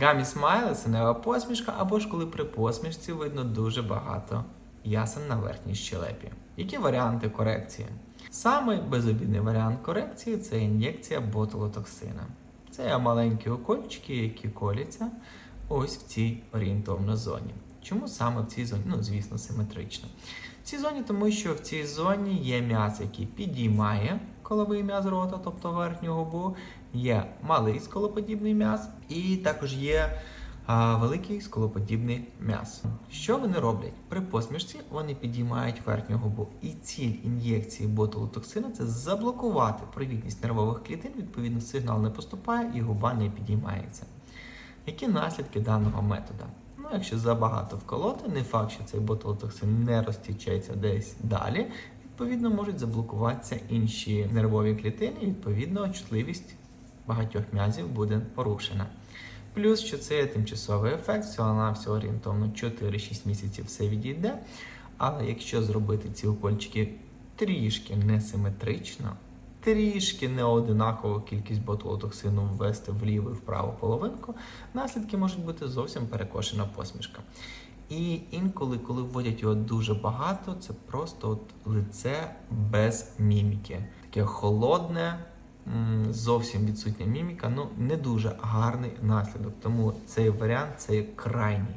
Гамі смайл, синева посмішка, або ж коли при посмішці видно дуже багато ясен на верхній щелепі. Які варіанти корекції? Самий безобідний варіант корекції це ін'єкція ботулотоксина. Це маленькі укольчики, які коляться ось в цій орієнтовно зоні. Чому саме в цій зоні? Ну, звісно, симетрично. Цій зоні, тому що в цій зоні є м'яз, який підіймає коловий м'яз рота, тобто верхню губу, є малий сколоподібний м'яз, і також є а, великий сколоподібний м'яз. Що вони роблять? При посмішці вони підіймають верхню губу. І ціль ін'єкції ботулотоксину це заблокувати провідність нервових клітин, відповідно, сигнал не поступає і губа не підіймається. Які наслідки даного методу? Ну, якщо забагато вколоти, не факт, що цей ботулотоксин не розтічається десь далі, відповідно, можуть заблокуватися інші нервові клітини, і, відповідно, чутливість багатьох м'язів буде порушена. Плюс, що це тимчасовий ефект, всього на всього орієнтовно 4-6 місяців все відійде. Але якщо зробити ці укольчики трішки несиметрично, трішки неодинакову кількість ботулотоксину ввести в ліву і в праву половинку, наслідки можуть бути зовсім перекошена посмішка. І інколи, коли вводять його дуже багато, це просто от лице без міміки. Таке холодне, зовсім відсутня міміка. Ну, не дуже гарний наслідок. Тому цей варіант це крайній.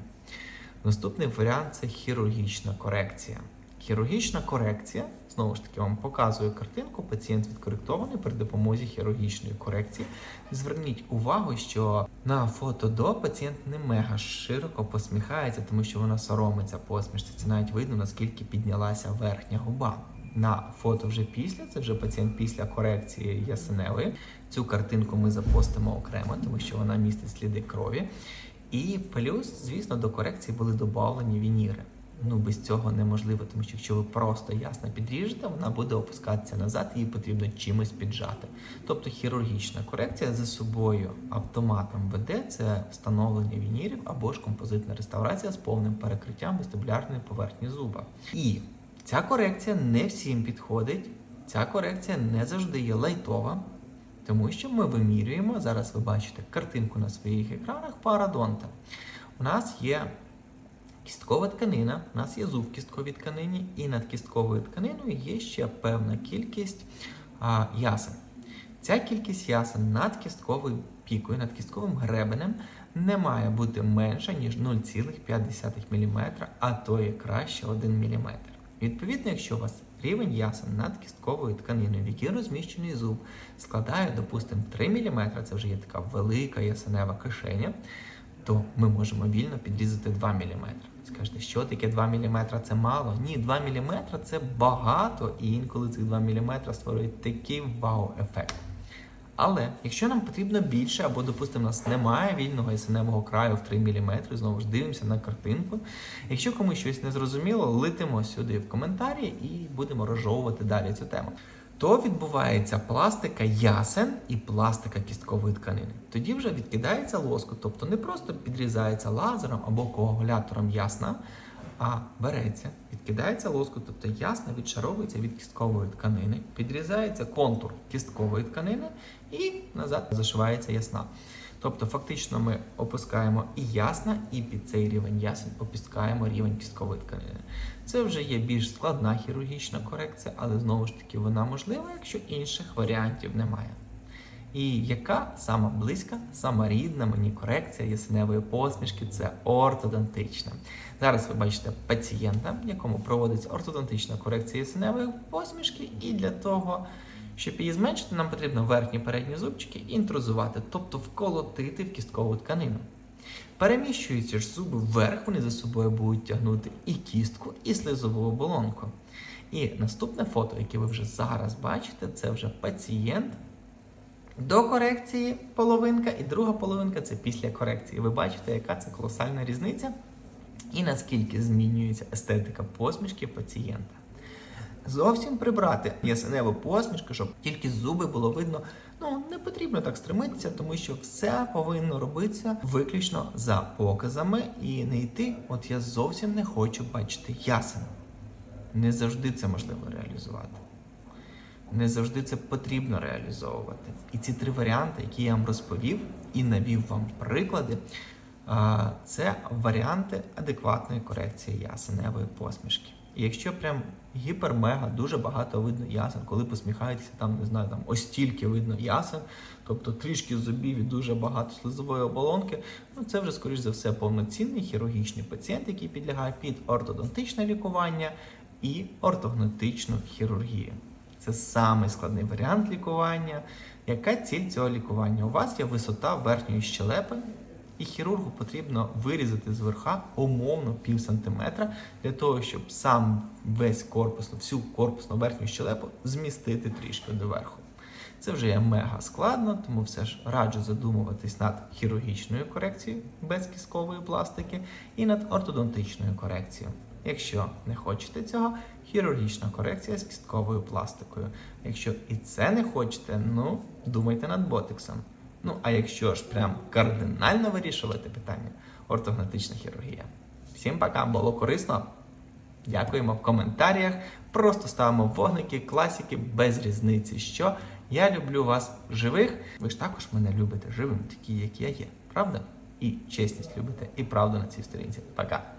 Наступний варіант це хірургічна корекція. Хірургічна корекція, знову ж таки, вам показую картинку. Пацієнт відкоректований при допомозі хірургічної корекції. Зверніть увагу, що на фото до пацієнт не мега широко посміхається, тому що вона соромиться посмішці. Це навіть видно, наскільки піднялася верхня губа. На фото вже після, це вже пацієнт після корекції ясеневої. Цю картинку ми запостимо окремо, тому що вона містить сліди крові. І плюс, звісно, до корекції були додавлені вініри. Ну, без цього неможливо, тому що якщо ви просто ясно підріжете, вона буде опускатися назад, її потрібно чимось піджати. Тобто хірургічна корекція за собою автоматом веде це встановлення вінірів або ж композитна реставрація з повним перекриттям вестибулярної поверхні зуба. І ця корекція не всім підходить. Ця корекція не завжди є лайтова, тому що ми вимірюємо, зараз ви бачите картинку на своїх екранах парадонта. У нас є кісткова тканина, у нас є зуб в кістковій тканині, і над кістковою тканиною є ще певна кількість а, ясен. Ця кількість ясен над кістковою пікою, над кістковим гребенем не має бути менша, ніж 0,5 мм, а то є краще 1 мм. Відповідно, якщо у вас рівень ясен над кістковою тканиною, в якій розміщений зуб, складає, допустимо, 3 мм, це вже є така велика ясенева кишеня, то ми можемо вільно підрізати 2 мм. Скажете, що таке 2 мм це мало? Ні, 2 мм це багато, і інколи цих 2 мм створюють такий вау-ефект. Але якщо нам потрібно більше, або, допустимо, у нас немає вільного ясеневого краю в 3 мм, знову ж дивимося на картинку. Якщо комусь щось не зрозуміло, летимо сюди в коментарі і будемо розжовувати далі цю тему. То відбувається пластика ясен і пластика кісткової тканини. Тоді вже відкидається лоску, тобто не просто підрізається лазером або коагулятором ясна, а береться, відкидається лоску, тобто ясна відшаровується від кісткової тканини, підрізається контур кісткової тканини і назад зашивається ясна. Тобто, фактично, ми опускаємо і ясна, і під цей рівень ясен опускаємо рівень кісткової тканини. Це вже є більш складна хірургічна корекція, але знову ж таки вона можлива, якщо інших варіантів немає. І яка сама близька, сама рідна мені корекція ясеневої посмішки це ортодонтична. Зараз ви бачите пацієнта, якому проводиться ортодонтична корекція ясеневої посмішки, і для того, щоб її зменшити, нам потрібно верхні передні зубчики інтрузувати, тобто вколотити в кісткову тканину. Переміщуються ж зуби вверх, вони за собою будуть тягнути і кістку, і слизову оболонку. І наступне фото, яке ви вже зараз бачите, це вже пацієнт. До корекції половинка, і друга половинка це після корекції. Ви бачите, яка це колосальна різниця, і наскільки змінюється естетика посмішки пацієнта. Зовсім прибрати ясеневу посмішку, щоб тільки зуби було видно. Ну не потрібно так стремитися, тому що все повинно робитися виключно за показами і не йти. От я зовсім не хочу бачити ясен. Не завжди це можливо реалізувати. Не завжди це потрібно реалізовувати. І ці три варіанти, які я вам розповів, і навів вам приклади. Це варіанти адекватної корекції ясеневої посмішки. Якщо прям гіпер-мега дуже багато видно ясен, коли посміхаєтеся, там не знаю, там ось стільки видно ясен, тобто трішки зубів і дуже багато слизової оболонки, ну це вже скоріш за все повноцінний хірургічний пацієнт, який підлягає під ортодонтичне лікування і ортогнатичну хірургію. Це самий складний варіант лікування. Яка ціль цього лікування? У вас є висота верхньої щелепи, і хірургу потрібно вирізати з верха умовно пів сантиметра для того, щоб сам весь корпус, всю корпусну верхню щелепу змістити трішки доверху. Це вже є мега складно, тому все ж раджу задумуватись над хірургічною корекцією без кісткової пластики і над ортодонтичною корекцією. Якщо не хочете цього, хірургічна корекція з кістковою пластикою. Якщо і це не хочете, ну думайте над ботексом. Ну а якщо ж прям кардинально вирішувати питання, ортогнатична хірургія. Всім пока, було корисно. Дякуємо в коментарях. Просто ставимо вогники, класики без різниці. Що я люблю вас живих. Ви ж також мене любите живим, такі як я є, правда? І чесність любите, і правду на цій сторінці. Пока.